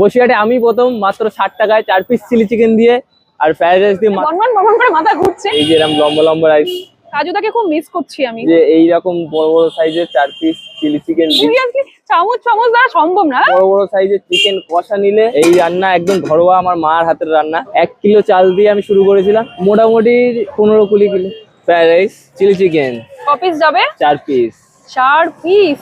বসিরহাটে আমি প্রথম মাত্র ষাট টাকায় চার পিস চিলি চিকেন দিয়ে আর ফ্রাইড রাইস দিয়ে বনবন বনবন করে মাথা ঘুরছে। এই যে এরকম লম্বা লম্বা রাইস কাজুদাকে খুব মিস করছি আমি। যে বড় বড় সাইজের চার পিস চিলি চিকেন সিরিয়াসলি চামচ চামচ দ্বারা সম্ভব না? বড় বড় সাইজের চিকেন কষা নিলে এই রান্না একদম ঘরোয়া আমার মার হাতের রান্না। এক কিলো চাল দিয়ে আমি শুরু করেছিলাম। মোটামুটি পনেরো কুড়ি kilo. Fried rice chilli chicken copies যাবে? চার পিস চার পিস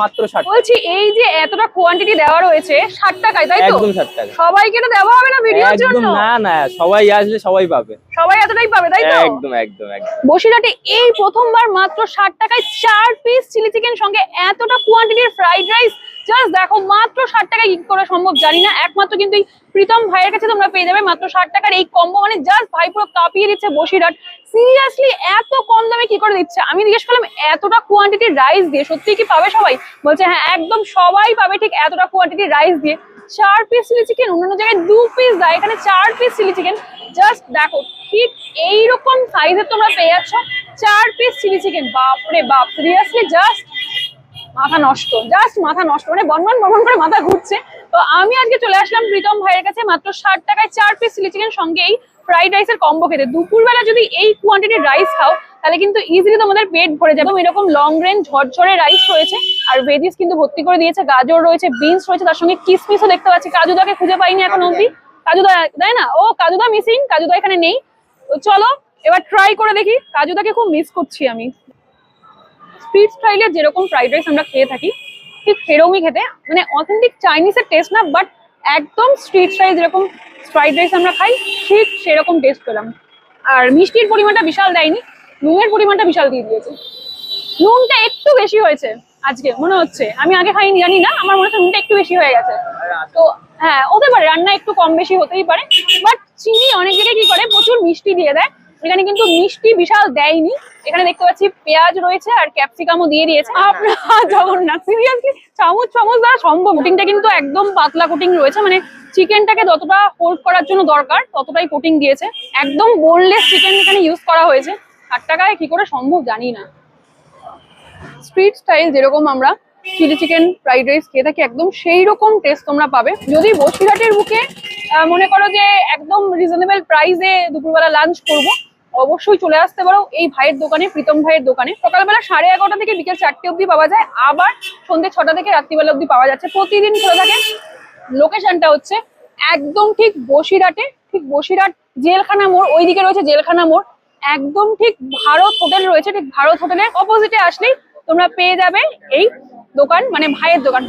মাত্র ষাট বলছি এই যে এতটা কোয়ান্টিটি দেওয়া রয়েছে ষাট টাকায় তাই তো? একদম ষাট টাকা। সবাইকে তো দেওয়া হবে না ভিডিওর একদম জন্য? না না সবাই আসলে সবাই পাবে। সবাই এতটাই পাবে তাই তো? একদম একদম একদম। বসিরহাটে এই প্রথমবার মাত্র ষাট টাকায় চার পিস চিলি চিকেন সঙ্গে এতটা কোয়ান্টিটির ফ্রাইড রাইস জাস্ট দেখো, মাত্র ষাট টাকায় কি করে সম্ভব, জানি না। একমাত্র কিন্তু এই প্রীতম ভাইয়ের কাছে তোমরা পেয়ে যাবে মাত্র ষাট টাকার এই কম্বো মানে জাস্ট ভাই পুরো কাঁপিয়ে দিচ্ছে বসিরহাট। সিরিয়াসলি এত কম দামে কি করে দিচ্ছে? আমি জিজ্ঞেস করলাম, এতটা কোয়ান্টিটির রাইস দিয়ে, সত্যি কি পাবে সবাই? বলছে হ্যাঁ একদম সবাই পাবে ঠিক এতটা কোয়ান্টিটির রাইস দিয়ে। চার পিস চিলি চিকেন অন্যান্য জায়গায় দু পিস দেয়, এখানে চার পিস চিলি চিকেন জাস্ট দেখো, ঠিক এইরকম সাইজের তোমরা পেয়ে যাচ্ছ, চার পিস চিলি চিকেন বাপরে বাপ সিরিয়াসলি জাস্ট মাথা নষ্ট জাস্ট মাথা নষ্ট মানে বনবন বনবন করে মাথা ঘুরছে। তো আমি আজকে চলে আসলাম প্রীতম ভাইয়ের কাছে মাত্র ষাট টাকায় চার পিস চিলি চিকেন সঙ্গে এই ফ্রাইড রাইসের কম্বো খেতে। দুপুরবেলা যদি এই কোয়ান্টিটির রাইস খাও তাহলে কিন্তু ইজিলি তোমাদের পেট ভরে যাবে। এরকম লং রেঞ্জ ঝরঝরে রাইস রয়েছে আর ভেজিস কিন্তু ভর্তি করে দিয়েছে। গাজর রয়েছে বিনস রয়েছে তার সঙ্গে কিসমিসও দেখতে পাচ্ছি। কাজুদাকে খুঁজে পাইনি এখন অব্দি কাজুদা তাই না? ও কাজুদা মিসিং কাজুদা এখানে নেই। চলো এবার ট্রাই করে দেখি। কাজুদাকে খুব মিস করছি আমি। স্ট্রিট স্টাইলের যেরকম ফ্রাইড রাইস আমরা খেয়ে থাকি, ঠিক সেরকমই খেতে। মানে অথেন্টিক চাইনিজের টেস্ট না বাট একদম স্ট্রিট স্টাইল যেরকম ফ্রাইড রাইস আমরা খাই, ঠিক সেরকম টেস্ট পেলাম। আর মিষ্টির পরিমাণটা বিশাল দেয়নি, নুনের পরিমাণটা বিশাল দিয়ে দিয়েছে। নুনটা একটু বেশি হয়েছে আজকে, মনে হচ্ছে। আমি আগে খাইনি, জানি না, আমার মনে হচ্ছে নুনটা একটু বেশি হয়ে গেছে। তো হ্যাঁ হতে পারে, রান্না একটু কম বেশি হতেই পারে বাট চিনি অনেক জায়গায় কি করে, প্রচুর মিষ্টি দিয়ে দেয়। এখানে কিন্তু মিষ্টি বিশাল দেয়নি। এখানে দেখতে পাচ্ছি পেঁয়াজ রয়েছে আর ক্যাপসিকামও দিয়ে দিয়েছে। আপনার জগন্নাথ সিরিয়াসলি চামচ চামচ দ্বারা সম্ভব কোটিংটা কিন্তু একদম পাতলা কুটিং রয়েছে। মানে চিকেনটাকে যতটা হোল্ড করার জন্য দরকার ততটাই কোটিং দিয়েছে। একদম বোনলেস চিকেন এখানে ইউজ করা হয়েছে। ষাট টাকায় কি করে সম্ভব জানি না। স্ট্রিট স্টাইল যেরকম আমরা চিলি চিকেন ফ্রাইড রাইস খেয়ে থাকি একদম সেই রকম টেস্ট তোমরা পাবে। যদি বসিরহাটের বুকে মনে করো যে একদম রিজনেবল প্রাইসে দুপুরবেলা লাঞ্চ করব অবশ্যই চলে আসতে পারো। এই ভাইয়ের দোকানে, প্রীতম ভাইয়ের দোকানে। সকালবেলা সাড়ে এগারোটা থেকে বিকেল চারটে অবধি পাওয়া যায়। আবার সন্ধ্যে ছটা থেকে রাত্রিবেলা অবধি পাওয়া যাচ্ছে। প্রতিদিন খোলা থাকে। লোকেশনটা হচ্ছে একদম ঠিক বসিরহাটে। ঠিক বসিরহাট জেলখানা মোড়, ওইদিকে রয়েছে জেলখানা মোড়। একদম ঠিক ভারত হোটেল রয়েছে। ঠিক ভারত হোটেলের অপোজিটে আসলেই তোমরা পেয়ে যাবে এই দোকান মানে ভাইয়ের দোকান।